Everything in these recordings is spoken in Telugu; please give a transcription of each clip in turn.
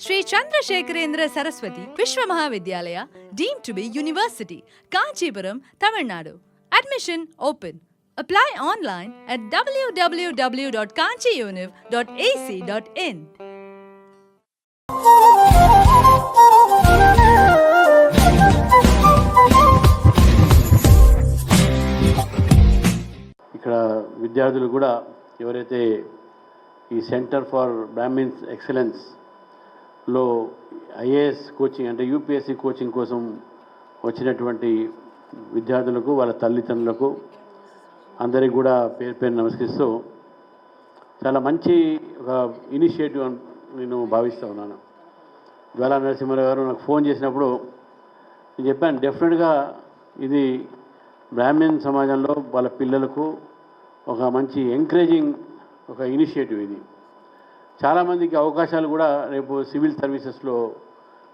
Shri Chandrasekharendra Saraswati Vishwa Mahavidyalaya deem to be university Kanchipuram Tamil Nadu. Admission open apply online at W W W dot Kanchi kanchiuniv dot AC dot in ఇక్కడ విద్యార్థులు కూడా ఎవరైతే ఈ సెంటర్ ఫర్ బ్రాహ్మిన్స్ ఎక్సలెన్స్ లో ఐఏఎస్ కోచింగ్ అంటే యూపీఎస్సీ కోచింగ్ కోసం వచ్చినటువంటి విద్యార్థులకు వాళ్ళ తల్లిదండ్రులకు అందరికి కూడా పేరు పేరు నమస్కరిస్తూ చాలా మంచి ఒక ఇనిషియేటివ్ అని నేను భావిస్తూ ఉన్నాను. జ్వాలా నరసింహరావు గారు నాకు ఫోన్ చేసినప్పుడు నేను చెప్పాను డెఫినెట్గా ఇది బ్రాహ్మణ్ సమాజంలో వాళ్ళ పిల్లలకు ఒక మంచి ఎంకరేజింగ్ ఒక ఇనిషియేటివ్ ఇది. చాలామందికి అవకాశాలు కూడా రేపు సివిల్ సర్వీసెస్లో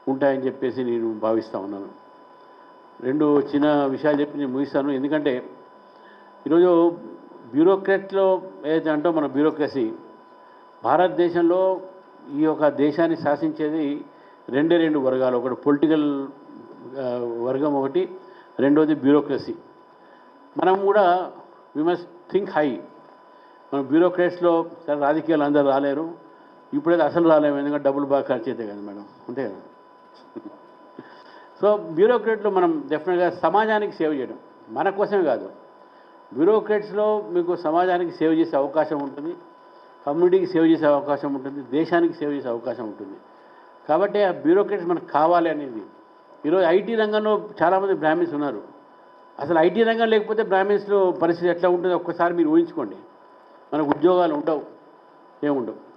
ఉంటాయని చెప్పేసి నేను భావిస్తూ ఉన్నాను. రెండు చిన్న విషయాలు చెప్పి నేను ముగిస్తాను. ఎందుకంటే ఈరోజు బ్యూరోక్రాట్లో ఏదైతే అంటో మన బ్యూరోక్రసీ భారతదేశంలో ఈ యొక్క దేశాన్ని శాసించేది రెండే రెండు వర్గాలు. ఒకటి పొలిటికల్ వర్గం ఒకటి రెండోది బ్యూరోక్రసీ. మనం కూడా వి మస్ట్ థింక్ హై మన బ్యూరోక్రాట్స్లో సరే రాజకీయాలు అందరూ రాలేరు. ఇప్పుడైతే అసలు రాలేము ఎందుకంటే డబ్బులు బాగా ఖర్చు అవుతాయి కదా మేడం. అంతే కదా? సో బ్యూరోక్రేట్లు మనం డెఫినెట్గా సమాజానికి సేవ చేయడం మన కోసమే కాదు. బ్యూరోక్రేట్స్లో మీకు సమాజానికి సేవ చేసే అవకాశం ఉంటుంది కమ్యూనిటీకి సేవ చేసే అవకాశం ఉంటుంది దేశానికి సేవ చేసే అవకాశం ఉంటుంది. కాబట్టి ఆ బ్యూరోక్రేట్స్ మనకు కావాలి అనేది. ఈరోజు ఐటీ రంగంలో చాలామంది బ్రాహ్మిన్స్ ఉన్నారు. అసలు ఐటీ రంగం లేకపోతే బ్రాహ్మిన్స్లో పరిస్థితి ఎట్లా ఉంటుందో ఒక్కసారి మీరు ఊహించుకోండి. మనకు ఉద్యోగాలు ఉండవు ఏముండవు.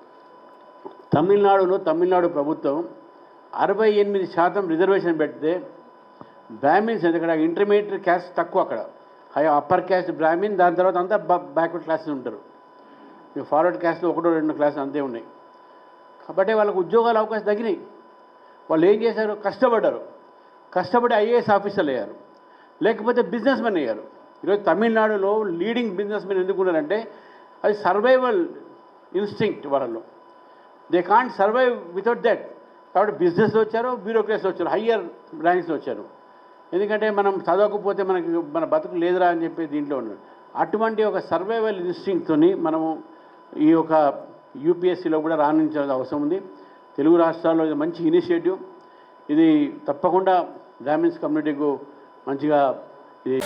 తమిళనాడులో తమిళనాడు ప్రభుత్వం అరవై ఎనిమిది శాతం రిజర్వేషన్ పెడితే బ్రాహ్మిన్స్ అక్కడ ఇంటర్మీడియట్ క్యాస్ట్ తక్కువ అక్కడ. హై అప్పర్ క్యాస్ట్ బ్రాహ్మిన్ దాని తర్వాత అంతా బ్యాక్వర్డ్ క్లాసెస్ ఉంటారు. ఫార్వర్డ్ క్యాస్ట్లో ఒకటో రెండు క్లాసులు అంతే ఉన్నాయి. కాబట్టి వాళ్ళకు ఉద్యోగాల అవకాశం తగినాయి. వాళ్ళు ఏం చేశారు? కష్టపడ్డారు. కష్టపడి ఐఏఎస్ ఆఫీసర్లు అయ్యారు. లేకపోతే బిజినెస్ మెన్ అయ్యారు. ఈరోజు తమిళనాడులో లీడింగ్ బిజినెస్ మెన్ ఎందుకున్నారంటే అది సర్వైవల్ ఇన్స్టింక్ట్ వాళ్ళలో. They can't survive without that కాబట్టి బిజినెస్లో వచ్చారు బ్యూరోక్రసీలో వచ్చారు హయ్యర్ ర్యాంక్స్లో వచ్చారు. ఎందుకంటే మనం చదవకపోతే మనకి మన బతుకు లేదురా అని చెప్పి దీంట్లో ఉన్నారు. అటువంటి ఒక సర్వైవల్ ఇన్స్టింక్ట్తోని మనము ఈ యొక్క యూపీఎస్సీలో కూడా రాణించాల్సిన అవసరం ఉంది. తెలుగు రాష్ట్రాల్లో ఇది మంచి ఇనిషియేటివ్ ఇది తప్పకుండా బ్రాహ్మిన్స్ కమ్యూనిటీకు మంచిగా ఇది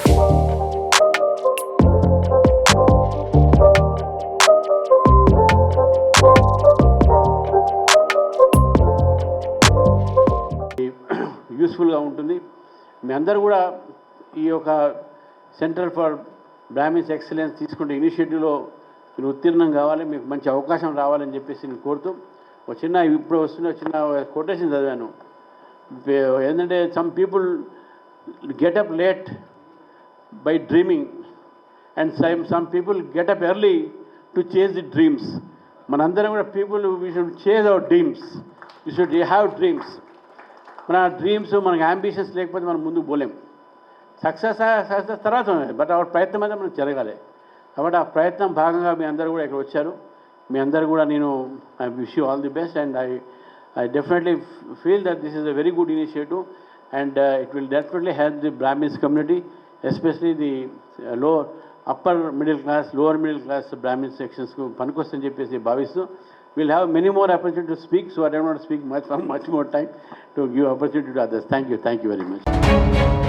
యూస్ఫుల్గా ఉంటుంది. మీ అందరూ కూడా ఈ యొక్క సెంటర్ ఫర్ బ్రాహ్మిన్స్ ఎక్సలెన్స్ తీసుకుంటే ఇనిషియేటివ్లో మీరు ఉత్తీర్ణం కావాలి మీకు మంచి అవకాశం రావాలని చెప్పేసి నేను కోరుతూ ఒక చిన్న ఇప్పుడు వస్తున్న చిన్న కొటేషన్ చదివాను. ఏంటంటే some people get up late by dreaming and some some people get up early to chase the dreams మనందరం కూడా people we should chase our dreams we should have dreams మన డ్రీమ్స్ మనకు అంబిషన్స్ లేకపోతే మనం ముందుకు పోలేం. సక్సెస్ సక్సెస్ తర్వాత బట్ ఆ ప్రయత్నం అయితే మనం జరగాలి. కాబట్టి ఆ ప్రయత్నం భాగంగా మీ అందరూ కూడా ఇక్కడ వచ్చారు. మీ అందరు కూడా నేను I wish you all the best and I I definitely feel that this is a very good initiative and it will definitely help the Brahmins community especially the lower upper middle class lower middle class Brahmin సెక్షన్స్కు పనికొస్తుందని చెప్పేసి భావిస్తూ we'll have many more opportunity to speak, so I don't want to speak much, much more time to give opportunity to others. Thank you, thank you very much.